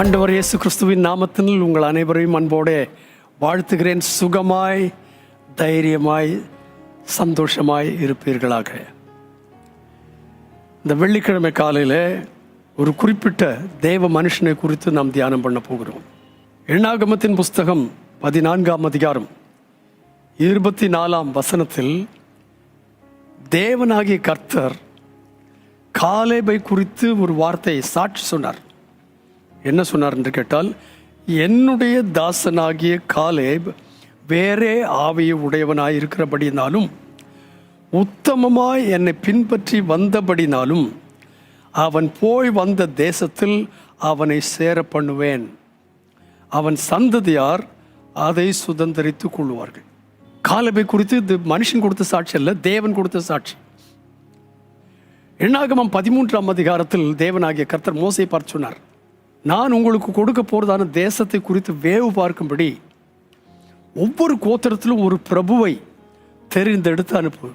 ஆண்டவர் இயேசு கிறிஸ்துவின் நாமத்தில் உங்கள் அனைவரையும் அன்போடு வாழ்த்துகிறேன். சுகமாய் தைரியமாய் சந்தோஷமாய் இருப்பீர்களாக. இந்த வெள்ளிக்கிழமை காலையில் ஒரு குறிப்பிட்ட தேவ மனுஷனை குறித்து நாம் தியானம் பண்ண போகிறோம். எண்ணாகமத்தின் புஸ்தகம் பதினான்காம் அதிகாரம் இருபத்தி நாலாம் வசனத்தில் தேவனாகிய கர்த்தர் காலேபை குறித்து ஒரு வார்த்தையை சாட்சி சொன்னார். என்ன சொன்னார் என்று கேட்டால் என்னுடைய தாசனாகிய காலேப் வேறே ஆவியை உடையவனாய் இருக்கிறபடினாலும் உத்தமமாய் என்னை பின்பற்றி வந்தபடினாலும் அவன் போய் வந்த தேசத்தில் அவனை சேர பண்ணுவேன் அவன் சந்ததியார் அதை சுதந்திரித்து கொள்வார்கள் காலபை குறித்து இது மனுஷன் கொடுத்த சாட்சி அல்ல தேவன் கொடுத்த சாட்சி. எண்ணாகமம் பதிமூன்றாம் அதிகாரத்தில் தேவனாகிய கர்த்தர் மோசை பார்த்து சொன்னார் நான் உங்களுக்கு கொடுக்க போகிறதான தேசத்தை குறித்து வேவு பார்க்கும்படி ஒவ்வொரு கோத்திரத்திலும் ஒரு பிரபுவை தெரிந்தெடுத்து அனுப்பு.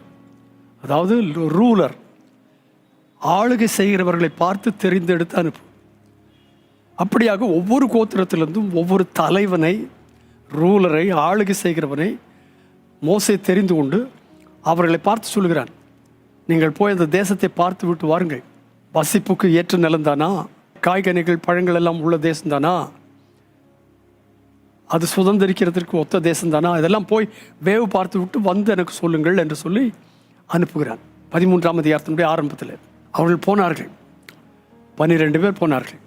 அதாவது ரூலர் ஆளுகை செய்கிறவர்களை பார்த்து தெரிந்தெடுத்து அனுப்பு. அப்படியாக ஒவ்வொரு கோத்திரத்திலிருந்தும் ஒவ்வொரு தலைவனை ரூலரை ஆளுகை செய்கிறவனை மோசை தெரிந்து கொண்டு அவர்களை பார்த்து சொல்கிறான். நீங்கள் போய் அந்த தேசத்தை பார்த்து விட்டு வாருங்கள். வசிப்புக்கு ஏற்ற நிலந்தானா காய்கனிகள் பழங்கள் எல்லாம் உள்ள தேசம்தானா அது சுதந்திரிக்கிறதுக்கு ஒத்த தேசம்தானா இதெல்லாம் போய் வேவு பார்த்து விட்டு வந்து எனக்கு சொல்லுங்கள் என்று சொல்லி அனுப்புகிறான். பதிமூன்றாம் அதிகாரத்தினுடைய ஆரம்பத்தில். அவர்கள் போனார்கள். பனிரெண்டு பேர் போனார்கள்.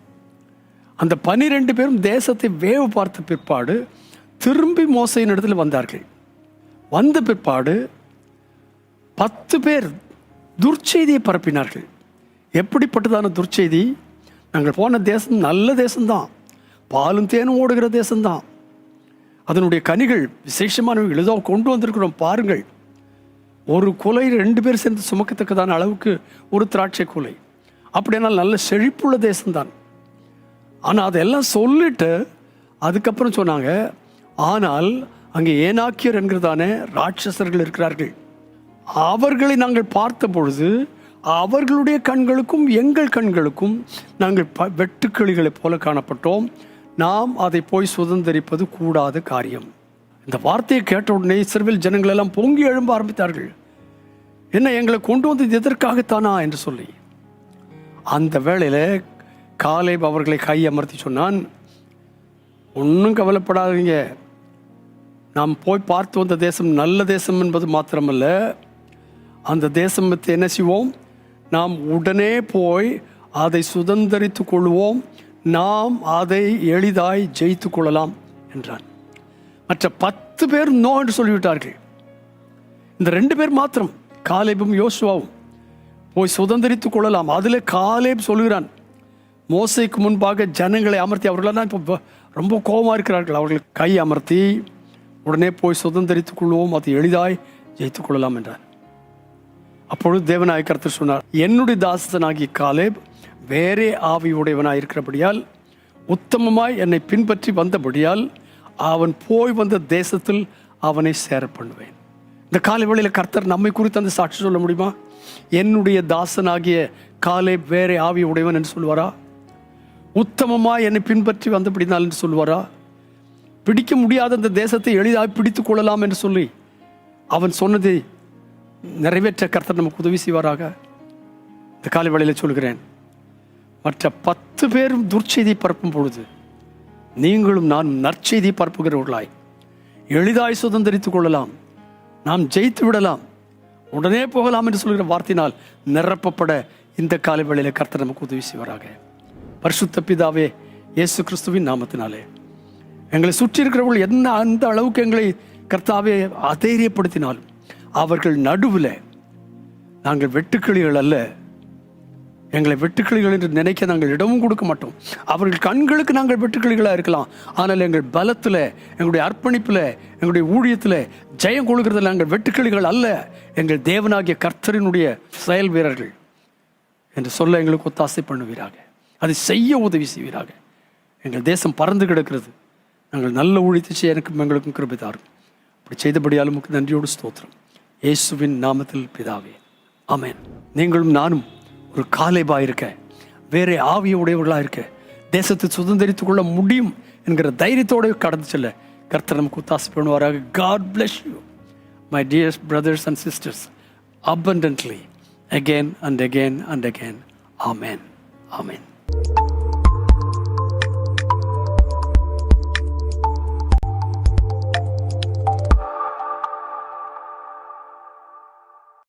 அந்த பனிரெண்டு பேரும் தேசத்தை வேவு பார்த்த பிற்பாடு திரும்பி மோசையின் இடத்துல வந்தார்கள். வந்த பிற்பாடு பத்து பேர் துர்ச்செய்தியை பரப்பினார்கள். எப்படிப்பட்டதான துர்ச்செய்தி? நாங்கள் போன தேசம் நல்ல தேசம்தான். பாலும் தேனும் ஓடுகிற தேசம்தான். அதனுடைய கனிகள் விசேஷமானவைகள் எளிதாக கொண்டு வந்திருக்கிறோம் பாருங்கள். ஒரு குலை ரெண்டு பேர் சேர்ந்து சுமக்கத்தக்கதான அளவுக்கு ஒரு திராட்சை குலை. அப்படியானால் நல்ல செழிப்புள்ள தேசம்தான். ஆனால் அதெல்லாம் சொல்லிட்டு அதுக்கப்புறம் சொன்னாங்க ஆனால் அங்கே ஏனாக்கியர் என்கிறதான ராட்சசர்கள் இருக்கிறார்கள். அவர்களை நாங்கள் பார்த்த பொழுது அவர்களுடைய கண்களுக்கும் எங்கள் கண்களுக்கும் நாங்கள் ப வெட்டுக்கிளிகளைப் போல காணப்பட்டோம். நாம் அதை போய் சுதந்திரிப்பது கூடாத காரியம். இந்த வார்த்தையை கேட்ட உடனே சிறுவில் ஜனங்கள் எல்லாம் பொங்கி எழும்ப ஆரம்பித்தார்கள். என்ன எங்களை கொண்டு வந்தது எதற்காகத்தானா என்று சொல்லி. அந்த வேளையில் காலை அவர்களை கை அமர்த்தி சொன்னான் ஒன்றும் கவலைப்படாதீங்க. நாம் போய் பார்த்து வந்த தேசம் நல்ல தேசம் என்பது மாத்திரமல்ல. அந்த தேசம் என்ன செய்வோம்? நாம் உடனே போய் அதை சுதந்திரித்து கொள்வோம். நாம் அதை எளிதாய் ஜெயித்து கொள்ளலாம் என்றான். மற்ற பத்து பேர் நோ என்று சொல்லிவிட்டார்கள். இந்த ரெண்டு பேர் மாத்திரம் காலேபும் யோசுவாவும் போய் சுதந்திரித்துக் கொள்ளலாம். அதில் காலேப் சொல்கிறான் மோசைக்கு முன்பாக ஜனங்களை அமர்த்தி அவர்களெல்லாம் இப்போ ரொம்ப கோபமாக இருக்கிறார்கள். அவர்கள் கை அமர்த்தி உடனே போய் சுதந்திரித்துக் கொள்வோம் அதை எளிதாய் ஜெயித்துக் கொள்ளலாம் என்றார் அப்பொழுது தேவனாய கருத்து சொன்னார் என்னுடைய தாசனாகிய காலேப் வேறே ஆவி இருக்கிறபடியால் உத்தமமாய் என்னை பின்பற்றி வந்தபடியால் அவன் போய் வந்த தேசத்தில் அவனை சேர பண்ணுவேன் இந்த காலை வேளையில் கர்த்தர் நம்மை குறித்து அந்த சாட்சி சொல்ல முடியுமா? என்னுடைய தாசனாகிய காலை வேறே ஆவி உடையவன் என்று சொல்வாரா உத்தமமாய் என்னை பின்பற்றி வந்தபடினால் என்று சொல்வாரா பிடிக்க முடியாத அந்த தேசத்தை எளிதாக பிடித்துக் கொள்ளலாம் என்று சொல்லி அவன் சொன்னதை நிறைவேற்ற கர்த்தர் நமக்கு உதவி செய்வாராக. இந்த காலை வேளையில் சொல்கிறேன் மற்ற பத்து பேரும் துர்ச்செய்தி பரப்பும் பொழுது நீங்களும் நான் நற்செய்தி பரப்புகிறவர்களாய். எளிதாய் சுதந்திரித்துக் கொள்ளலாம். நாம் ஜெயித்து விடலாம். உடனே போகலாம் என்று சொல்கிற வார்த்தையினால் நிரப்பப்பட இந்த காலை வேளையில் கர்த்தர் நமக்கு உதவி செய்வாராக. பரிசுத்த பிதாவே இயேசு கிறிஸ்துவின் நாமத்தினாலே. எங்களை சுற்றி இருக்கிறவர்கள் என்ன அந்த அளவுக்கு எங்களை கர்த்தாவே அதைரியப்படுத்தினாலும் அவர்கள் நடுவில் நாங்கள் வெட்டுக்கிளிகள் அல்ல. எங்களை வெட்டுக்கிளிகள் என்று நினைக்க நாங்கள் இடமும் கொடுக்க மாட்டோம். அவர்கள் கண்களுக்கு நாங்கள் வெட்டுக்கிளிகளாக இருக்கலாம். ஆனால் எங்கள் பலத்தில் எங்களுடைய அர்ப்பணிப்பில் எங்களுடைய ஊழியத்தில் ஜெயம் கொள்கிறதில் நாங்கள் வெட்டுக்கிளிகள் அல்ல. எங்கள் தேவனாகிய கர்த்தரினுடைய செயல் வீரர்கள் என்று சொல்ல எங்களுக்கு ஒத்தாசை பண்ணுவீராக. அதை செய்ய உதவி செய்வீராக. எங்கள் தேசம் பறந்து கிடக்கிறது. நாங்கள் நல்ல ஊழியத்தை செய்ய எனக்கும் எங்களுக்கும் கிருபிதாரும் அப்படி செய்தபடியாலும் நன்றியோடு ஸ்தோத்திரம். இயேசுவின் நாமத்தில் பிதாவே. ஆமென். நீங்களும் நானும் ஒரு காலைபா இருக்க வேற ஆவிய உடையவர்களாக இருக்க தேசத்தை சுதந்திரித்து கொள்ள முடியும் என்கிற தைரியத்தோடு கடந்து செல்ல கர்த்தர் நமக்கு ஒத்தாசை பண்ணுவாராக. God bless you my dears brothers and sisters abundantly again and again and again. Amen. Amen.